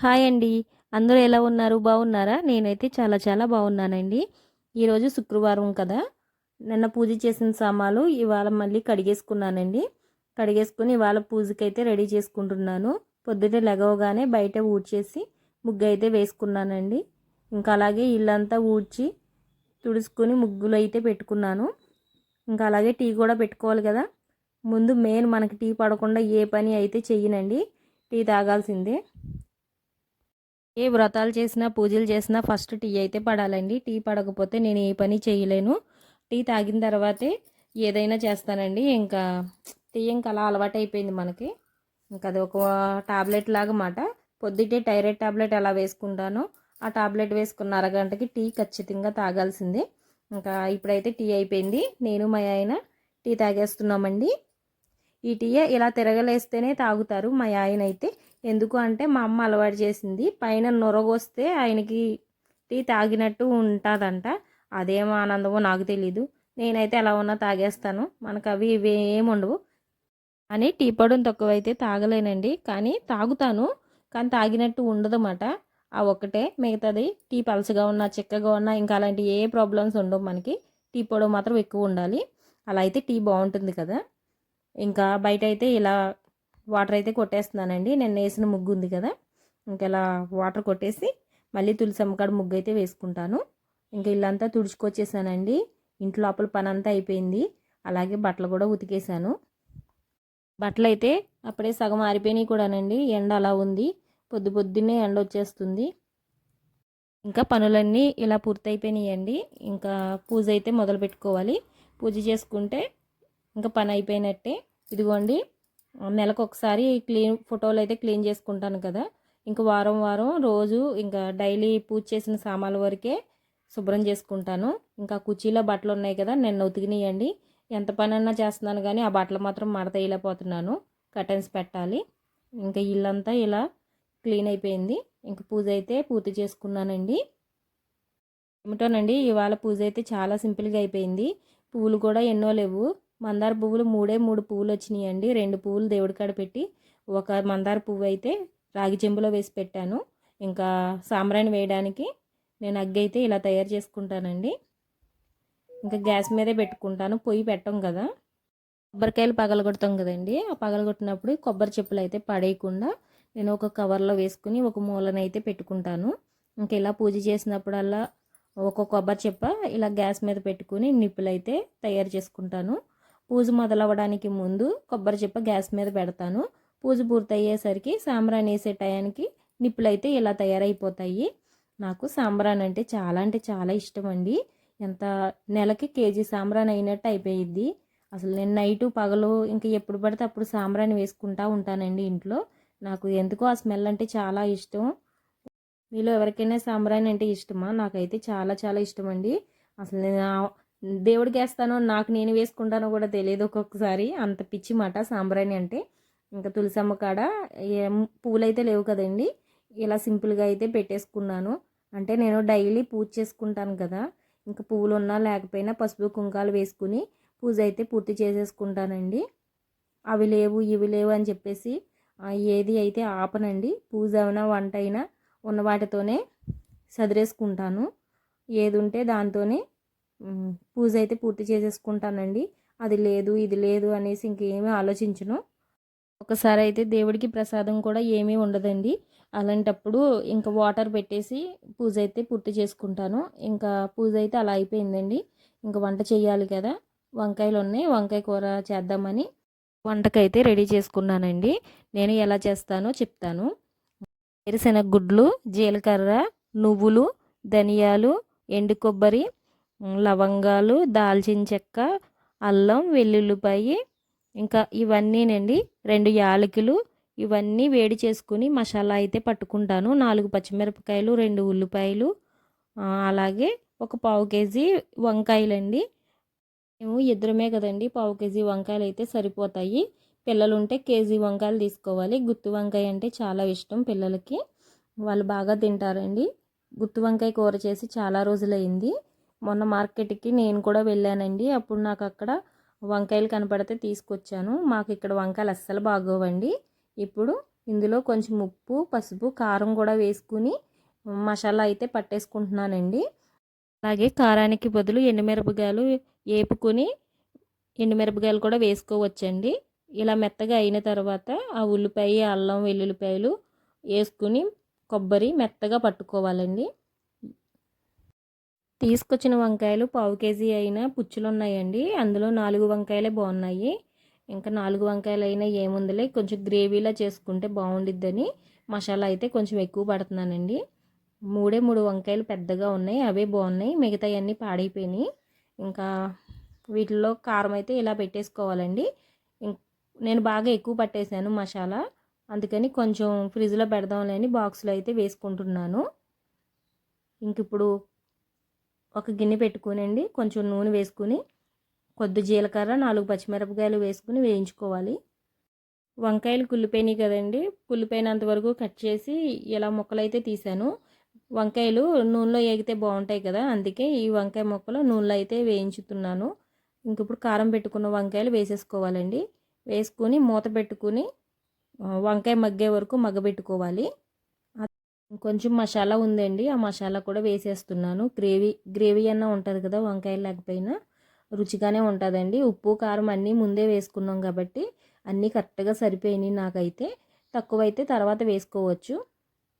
Hi అండి. అందరూ ఎలా ఉన్నారు? బాగున్నారా? నేనైతే చాలా చాలా బాగున్నానండి. ఈరోజు శుక్రవారం కదా. నిన్న పూజ చేసిన సామాలు ఇవాళ మళ్ళీ కడిగేసుకున్నానండి. కడిగేసుకుని ఇవాళ పూజకైతే రెడీ చేసుకుంటున్నాను. పొద్దుటే లెగవగానే బయట ఊడ్చేసి ముగ్గు అయితే వేసుకున్నానండి. ఇంకా అలాగే ఇల్లంతా ఊడ్చి తుడుచుకొని ముగ్గులు అయితే పెట్టుకున్నాను. ఇంకా అలాగే టీ కూడా పెట్టుకోవాలి కదా. ముందు మెయిన్ మనకి టీ పడకుండా ఏ పని అయితే చెయ్యనండి. టీ తాగాల్సిందే. ఏ వ్రతాలు చేసినా పూజలు చేసినా ఫస్ట్ టీ అయితే పడాలండి. టీ పడకపోతే నేను ఏ పని చేయలేను. టీ తాగిన తర్వాతే ఏదైనా చేస్తానండి. ఇంకా టీ ఇంకా అలా అలవాటు అయిపోయింది మనకి. ఇంకా అది ఒక టాబ్లెట్ లాగా మాట పొద్దుటే టైరాయిడ్ టాబ్లెట్ ఎలా వేసుకుంటానో. ఆ టాబ్లెట్ వేసుకున్న అరగంటకి టీ ఖచ్చితంగా తాగాల్సిందే. ఇంకా ఇప్పుడైతే టీ అయిపోయింది. నేను మా ఆయన టీ తాగేస్తున్నామండి. ఈ టీ ఇలా తిరగలేస్తేనే తాగుతారు మా ఆయన అయితే. ఎందుకు అంటే మా అమ్మ అలవాటు చేసింది. పైన నొరగొస్తే ఆయనకి టీ తాగినట్టు ఉంటుందంట. అదేమో ఆనందమో నాకు తెలీదు. నేనైతే ఎలా ఉన్నా తాగేస్తాను. మనకు అవి ఇవి ఏముండవు అని టీ పొడిని తక్కువైతే తాగలేనండి. కానీ తాగుతాను. కానీ తాగినట్టు ఉండదన్నమాట. ఆ ఒక్కటే. మిగతాది టీ పలసగా ఉన్నా చిక్కగా ఉన్నా ఇంకా అలాంటి ఏ ప్రాబ్లమ్స్ ఉండవు మనకి. టీ పొడి మాత్రం ఎక్కువ ఉండాలి. అలా అయితే టీ బాగుంటుంది కదా. ఇంకా బయట అయితే ఇలా వాటర్ అయితే కొట్టేస్తున్నానండి. నేను వేసిన ముగ్గు ఉంది కదా ఇంకెలా వాటర్ కొట్టేసి మళ్ళీ తులసి అమ్మకాడ ముగ్గు అయితే వేసుకుంటాను. ఇంకా ఇల్లంతా తుడుచుకొచ్చేసానండి. ఇంట్లో లోపల పని అంతా అయిపోయింది. అలాగే బట్టలు కూడా ఉతికేసాను. బట్టలు అయితే అప్పుడే సగం ఆరిపోయినాయి కూడానండి. ఎండ అలా ఉంది. పొద్దు పొద్దున్నే ఎండ వచ్చేస్తుంది. ఇంకా పనులన్నీ ఇలా పూర్తయిపోయినాయండి. ఇంకా పూజ అయితే మొదలు పెట్టుకోవాలి పూజ చేసుకుంటే ఇంకా పని అయిపోయినట్టే. ఇదిగోండి. నెలకు ఒకసారి క్లీన్ ఫోటోలు అయితే క్లీన్ చేసుకుంటాను కదా. ఇంకా వారం వారం రోజు ఇంకా డైలీ పూజ చేసిన సామాన్ల వరకే శుభ్రం చేసుకుంటాను. ఇంకా కుర్చీలో బట్టలు ఉన్నాయి కదా నిన్న ఉతికినాయండి. ఎంత పని చేస్తున్నాను కానీ ఆ బట్టలు మాత్రం మడత వేయలేకపోతున్నాను. కర్టన్స్ పెట్టాలి. ఇంకా ఇల్లంతా ఇలా క్లీన్ అయిపోయింది. ఇంకా పూజ అయితే పూర్తి చేసుకున్నానండి. ఏమిటోనండి ఇవాళ పూజ అయితే చాలా సింపుల్గా అయిపోయింది. పువ్వులు కూడా ఎన్నో లేవు. మందార పువ్వులు మూడే మూడు పువ్వులు వచ్చినాయండి. రెండు పువ్వులు దేవుడి కాడ పెట్టి ఒక మందార పువ్వు అయితే రాగి చెంబులో వేసి పెట్టాను. ఇంకా సాంబ్రాణి వేయడానికి నేను అగ్గి అయితే ఇలా తయారు చేసుకుంటానండి. ఇంకా గ్యాస్ మీదే పెట్టుకుంటాను. పొయ్యి పెట్టం కదా. కొబ్బరికాయలు పగలగొడతాం కదండి. ఆ పగలగొట్టినప్పుడు కొబ్బరి చెప్పులు అయితే పడేయకుండా నేను ఒక కవర్లో వేసుకుని ఒక మూలనైతే పెట్టుకుంటాను. ఇంకా ఇలా పూజ చేసినప్పుడల్లా ఒక కొబ్బరి చెప్ప ఇలా గ్యాస్ మీద పెట్టుకుని నిప్పులు అయితే తయారు చేసుకుంటాను. పూజ మొదలవ్వడానికి ముందు కొబ్బరి చిప్ప గ్యాస్ మీద పెడతాను. పూజ పూర్తయ్యేసరికి సాంబ్రాన్ వేసే టయానికి నిప్పులు అయితే ఇలా తయారైపోతాయి. నాకు సాంబ్రాన్ అంటే చాలా అంటే చాలా ఇష్టం అండి. ఎంత నెలకి కేజీ సాంబ్రాన్ అయినట్టు అయిపోయిద్ది. అసలు నేను నైటు పగలు ఇంకా ఎప్పుడు పడితే అప్పుడు సాంబ్రాన్ వేసుకుంటా ఉంటానండి ఇంట్లో. నాకు ఎందుకో ఆ స్మెల్ అంటే చాలా ఇష్టం. మీలో ఎవరికైనా సాంబ్రాన్ అంటే ఇష్టమా? నాకైతే చాలా చాలా ఇష్టం అండి. అసలు నేను దేవుడికి వేస్తానో నాకు నేను వేసుకుంటానో కూడా తెలియదు ఒక్కొక్కసారి. అంత పిచ్చి మాట సాంబ్రాణి అంటే. ఇంకా తులసమ్మ కాడ పూలు అయితే లేవు కదండి. ఇలా సింపుల్గా అయితే పెట్టేసుకున్నాను. అంటే నేను డైలీ పూజ చేసుకుంటాను కదా. ఇంకా పువ్వులు ఉన్నా లేకపోయినా పసుపు కుంకాలు వేసుకుని పూజ అయితే పూర్తి చేసేసుకుంటానండి. అవి లేవు ఇవి లేవు అని చెప్పేసి ఏది అయితే ఆపనండి పూజ అయినా వంట అయినా ఉన్న వాటితోనే సదిరేసుకుంటాను. ఏది ఉంటే దాంతోనే పూజ అయితే పూర్తి చేసేసుకుంటానండి. అది లేదు ఇది లేదు అనేసి ఇంకేమీ ఆలోచించను. ఒకసారి అయితే దేవుడికి ప్రసాదం కూడా ఏమీ ఉండదండి. అలాంటప్పుడు ఇంకా వాటర్ పెట్టేసి పూజ అయితే పూర్తి చేసుకుంటాను. ఇంకా పూజ అయితే అలా అయిపోయిందండి. ఇంకా వంట చేయాలి కదా. వంకాయలు ఉన్నాయి వంకాయ కూర చేద్దామని వంటకైతే రెడీ చేసుకున్నానండి. నేను ఎలా చేస్తానో చెప్తాను. వేరుశెనగ గుడ్లు జీలకర్ర నువ్వులు ధనియాలు ఎండు కొబ్బరి లవంగాలు దాల్చిన చెక్క అల్లం వెల్లుల్లిపాయి ఇంకా ఇవన్నీనండి. రెండు యాలకులు ఇవన్నీ వేడి చేసుకుని మసాలా అయితే పట్టుకుంటాను. నాలుగు పచ్చిమిరపకాయలు రెండు ఉల్లిపాయలు అలాగే ఒక పావు కేజీ వంకాయలండి. మేము ఇద్దరమే కదండి పావు కేజీ వంకాయలు అయితే సరిపోతాయి. పిల్లలు ఉంటే కేజీ వంకాయలు తీసుకోవాలి. గుత్తి వంకాయ అంటే చాలా ఇష్టం పిల్లలకి. వాళ్ళు బాగా తింటారండి. గుత్తి వంకాయ కూర చేసి చాలా రోజులైంది. మొన్న మార్కెట్కి నేను కూడా వెళ్ళానండి. అప్పుడు నాకు అక్కడ వంకాయలు కనపడితే తీసుకొచ్చాను. మాకు ఇక్కడ వంకాయలు అస్సలు బాగోవండి. ఇప్పుడు ఇందులో కొంచెం ఉప్పు పసుపు కారం కూడా వేసుకుని మసాలా అయితే పట్టేసుకుంటున్నానండి. అలాగే కారానికి బదులు ఎండుమిరపకాయలు వేపుకొని ఎండుమిరపకాయలు కూడా వేసుకోవచ్చండి. ఇలా మెత్తగా అయిన తర్వాత ఆ ఉల్లిపాయ అల్లం వెల్లుల్లిపాయలు వేసుకుని కొబ్బరి మెత్తగా పట్టుకోవాలండి. తీసుకొచ్చిన వంకాయలు పావు కేజీ అయినా పుచ్చులు ఉన్నాయండి అందులో నాలుగు వంకాయలే బాగున్నాయి. ఇంకా నాలుగు వంకాయలు అయినా ఏముందిలే కొంచెం గ్రేవీలా చేసుకుంటే బాగుండిద్దని మసాలా అయితే కొంచెం ఎక్కువ పడుతున్నానండి. మూడే మూడు వంకాయలు పెద్దగా ఉన్నాయి అవే బాగున్నాయి మిగతా అన్నీ పాడైపోయినాయి. ఇంకా వీటిల్లో కారం అయితే ఇలా పెట్టేసుకోవాలండి. నేను బాగా ఎక్కువ పట్టేశాను మసాలా. అందుకని కొంచెం ఫ్రిడ్జ్లో పెడదాంలేని బాక్స్లో అయితే వేసుకుంటున్నాను. ఇంక ఇప్పుడు ఒక గిన్నె పెట్టుకునండి. కొంచెం నూనె వేసుకుని కొద్ది జీలకర్ర నాలుగు పచ్చిమిరపకాయలు వేసుకుని వేయించుకోవాలి. వంకాయలు కుళ్ళిపోయినాయి కదండి. కుళ్ళిపోయినంత వరకు కట్ చేసి ఇలా ముక్కలు అయితే తీసాను. వంకాయలు నూనెలో ఏగితే బాగుంటాయి కదా అందుకే ఈ వంకాయ ముక్కలు నూనెలో అయితే వేయించుతున్నాను. ఇంక ఇప్పుడు కారం పెట్టుకున్న వంకాయలు వేసేసుకోవాలండి. వేసుకుని మూత పెట్టుకుని వంకాయ మగ్గే వరకు మగ్గబెట్టుకోవాలి. కొంచెం మసాలా ఉందండి. ఆ మసాలా కూడా వేసేస్తున్నాను. గ్రేవీ గ్రేవీ అన్న ఉంటుంది కదా వంకాయ లేకపోయినా రుచిగానే ఉంటుందండి. ఉప్పు కారం అన్నీ ముందే వేసుకున్నాం కాబట్టి అన్నీ కరెక్ట్గా సరిపోయినాయి నాకైతే. తక్కువైతే తర్వాత వేసుకోవచ్చు.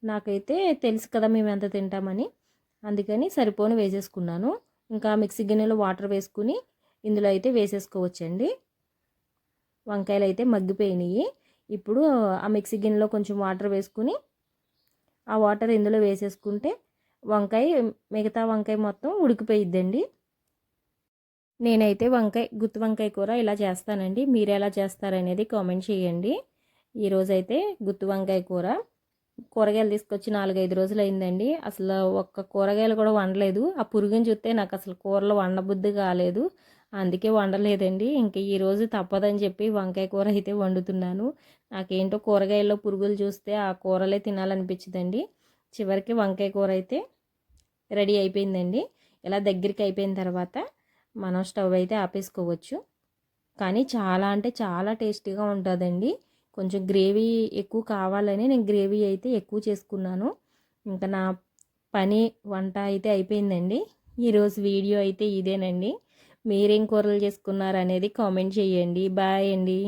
నాకైతే తెలుసు కదా మేము ఎంత తింటామని. అందుకని సరిపోని వేసేసుకున్నాను. ఇంకా మిక్సీ గిన్నెలో వాటర్ వేసుకుని ఇందులో అయితే వేసేసుకోవచ్చండి. వంకాయలు అయితే మగ్గిపోయినాయి. ఇప్పుడు ఆ మిక్సీ గిన్నెలో కొంచెం వాటర్ వేసుకుని ఆ వాటర్ ఇందులో వేసేసుకుంటే వంకాయ మిగతా వంకాయ మొత్తం ఉడికిపోయిద్దండి. నేనైతే వంకాయ గుత్తి వంకాయ కూర ఇలా చేస్తానండి. మీరు ఎలా చేస్తారనేది కామెంట్ చేయండి. ఈరోజైతే గుత్తి వంకాయ కూర. కూరగాయలు తీసుకొచ్చి నాలుగైదు రోజులు అయిందండి అసలు ఒక్క కూరగాయలు కూడా వండలేదు. ఆ పురుగుని చూస్తే నాకు అసలు కూరలు వండబుద్ధి కాలేదు. అందుకే వండలేదండి. ఇంక ఈరోజు తప్పదని చెప్పి వంకాయ కూర అయితే వండుతున్నాను. నాకేంటో కూరగాయల్లో పురుగులు చూస్తే ఆ కూరలే తినాలనిపించదండి. చివరికి వంకాయ కూర అయితే రెడీ అయిపోయిందండి. ఇలా దగ్గరికి అయిపోయిన తర్వాత మనం స్టవ్ అయితే ఆపేసుకోవచ్చు. కానీ చాలా అంటే చాలా టేస్టీగా ఉంటుందండి. కొంచెం గ్రేవీ ఎక్కువ కావాలని నేను గ్రేవీ అయితే ఎక్కువ చేసుకున్నాను. ఇంకా నా పని వంట అయితే అయిపోయిందండి. ఈరోజు వీడియో అయితే ఇదేనండి. మీరేం కూరలు చేసుకున్నారు అనేది కామెంట్ చేయండి. బాయ్ అండి.